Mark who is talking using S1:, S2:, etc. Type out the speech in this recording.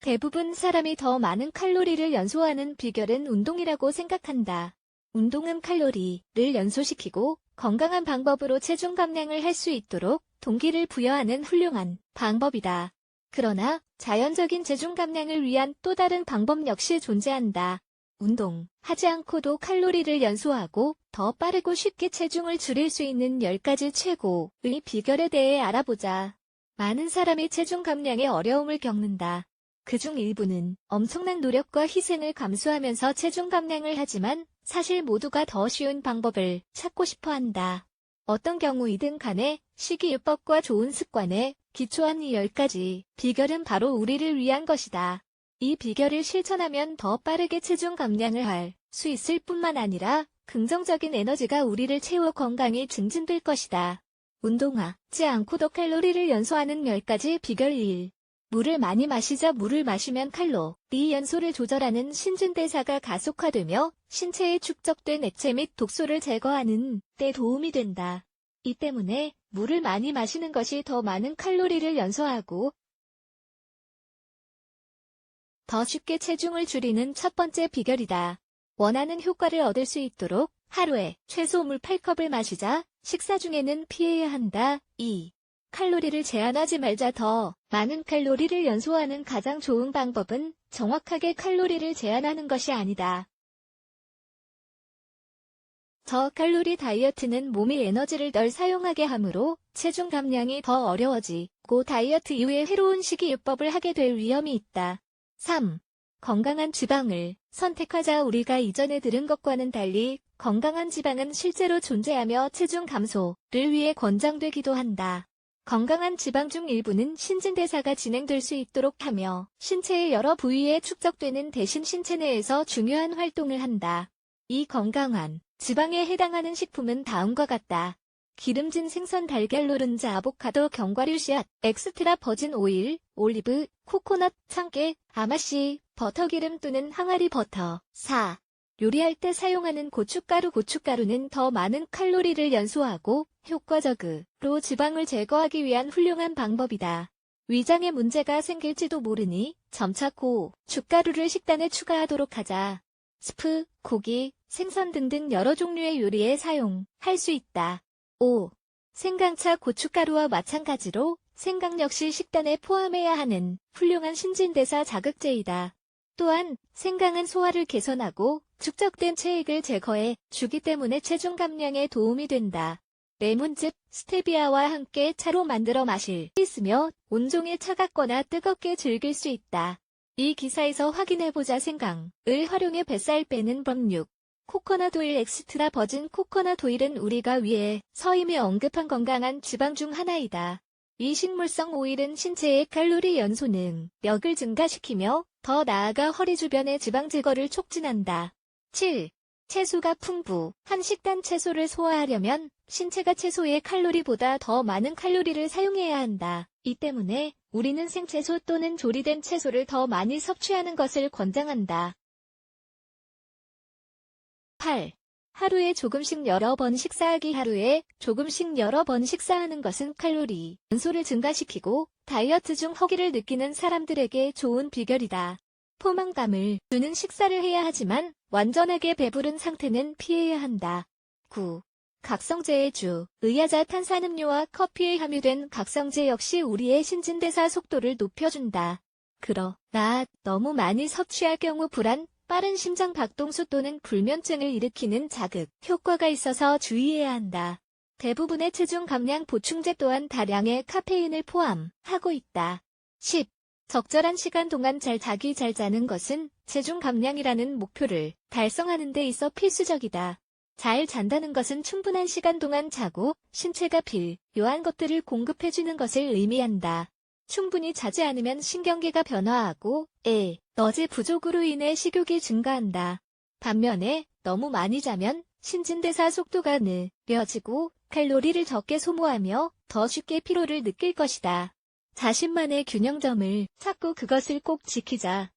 S1: 대부분 사람이 더 많은 칼로리를 연소하는 비결은 운동이라고 생각한다. 운동은 칼로리를 연소시키고 건강한 방법으로 체중 감량을 할 수 있도록 동기를 부여하는 훌륭한 방법이다. 그러나 자연적인 체중 감량을 위한 또 다른 방법 역시 존재한다. 운동, 하지 않고도 칼로리를 연소하고 더 빠르고 쉽게 체중을 줄일 수 있는 10가지 최고의 비결에 대해 알아보자. 많은 사람이 체중 감량에 어려움을 겪는다. 그중 일부는 엄청난 노력과 희생을 감수하면서 체중 감량을 하지만 사실 모두가 더 쉬운 방법을 찾고 싶어 한다. 어떤 경우이든 간에 식이요법과 좋은 습관에 기초한 이 10가지 비결은 바로 우리를 위한 것이다. 이 비결을 실천하면 더 빠르게 체중 감량을 할 수 있을 뿐만 아니라 긍정적인 에너지가 우리를 채워 건강이 증진될 것이다. 운동하지 않고도 칼로리를 연소하는 10가지 비결 1. 물을 많이 마시자 물을 마시면 칼로 리 연소를 조절하는 신진대사가 가속화되며 신체에 축적된 액체 및 독소를 제거하는 데 도움이 된다. 이 때문에 물을 많이 마시는 것이 더 많은 칼로리를 연소하고 더 쉽게 체중을 줄이는 첫 번째 비결이다. 원하는 효과를 얻을 수 있도록 하루에 최소 물 8컵을 마시자 식사 중에는 피해야 한다. 2. 칼로리를 제한하지 말자 더 많은 칼로리를 연소하는 가장 좋은 방법은 정확하게 칼로리를 제한하는 것이 아니다. 저칼로리 다이어트는 몸이 에너지를 덜 사용하게 하므로 체중 감량이 더 어려워지고 다이어트 이후에 해로운 식이요법을 하게 될 위험이 있다. 3. 건강한 지방을 선택하자 우리가 이전에 들은 것과는 달리 건강한 지방은 실제로 존재하며 체중 감소를 위해 권장되기도 한다. 건강한 지방 중 일부는 신진대사가 진행될 수 있도록 하며 신체의 여러 부위에 축적되는 대신 신체 내에서 중요한 활동을 한다. 이 건강한 지방에 해당하는 식품은 다음과 같다. 기름진 생선 달걀 노른자 아보카도 견과류 씨앗, 엑스트라 버진 오일, 올리브, 코코넛, 참깨, 아마씨, 버터기름 또는 항아리 버터. 4. 요리할 때 사용하는 고춧가루 고춧가루는 더 많은 칼로리를 연소하고 효과적으로 지방을 제거하기 위한 훌륭한 방법이다. 위장에 문제가 생길지도 모르니 점차 고춧가루를 식단에 추가하도록 하자. 스프, 고기, 생선 등등 여러 종류의 요리에 사용할 수 있다. 5. 생강차 고춧가루와 마찬가지로 생강 역시 식단에 포함해야 하는 훌륭한 신진대사 자극제이다. 또한 생강은 소화를 개선하고 축적된 체액을 제거해 주기 때문에 체중 감량에 도움이 된다. 레몬즙, 스테비아와 함께 차로 만들어 마실 수 있으며 온종일 차갑거나 뜨겁게 즐길 수 있다. 이 기사에서 확인해보자 생강을 활용해 뱃살 빼는 법 6. 코코넛 오일 엑스트라 버진 코코넛 오일은 우리가 위에 서임에 언급한 건강한 지방 중 하나이다. 이 식물성 오일은 신체의 칼로리 연소 능력을 증가시키며 더 나아가 허리 주변의 지방 제거를 촉진한다. 7. 채소가 풍부 한 식단 채소를 소화하려면 신체가 채소의 칼로리보다 더 많은 칼로리를 사용해야 한다. 이 때문에 우리는 생채소 또는 조리된 채소를 더 많이 섭취하는 것을 권장한다. 8. 하루에 조금씩 여러 번 식사하기 하루에 조금씩 여러 번 식사하는 것은 칼로리 연소를 증가시키고 다이어트 중 허기를 느끼는 사람들에게 좋은 비결이다. 포만감을 주는 식사를 해야 하지만 완전하게 배부른 상태는 피해야 한다. 9. 각성제의 주, 의야자 탄산음료와 커피에 함유된 각성제 역시 우리의 신진대사 속도를 높여준다. 그러나 너무 많이 섭취할 경우 불안, 빠른 심장 박동수 또는 불면증을 일으키는 자극 효과가 있어서 주의해야 한다. 대부분의 체중 감량 보충제 또한 다량의 카페인을 포함하고 있다. 10. 적절한 시간 동안 잘 자기 잘 자는 것은 체중 감량이라는 목표를 달성하는 데 있어 필수적이다. 잘 잔다는 것은 충분한 시간 동안 자고 신체가 필요한 것들을 공급해주는 것을 의미한다. 충분히 자지 않으면 신경계가 변화하고 에 너지 부족으로 인해 식욕이 증가한다. 반면에 너무 많이 자면 신진대사 속도가 느려지고 칼로리를 적게 소모하며 더 쉽게 피로를 느낄 것이다. 자신만의 균형점을 찾고 그것을 꼭 지키자.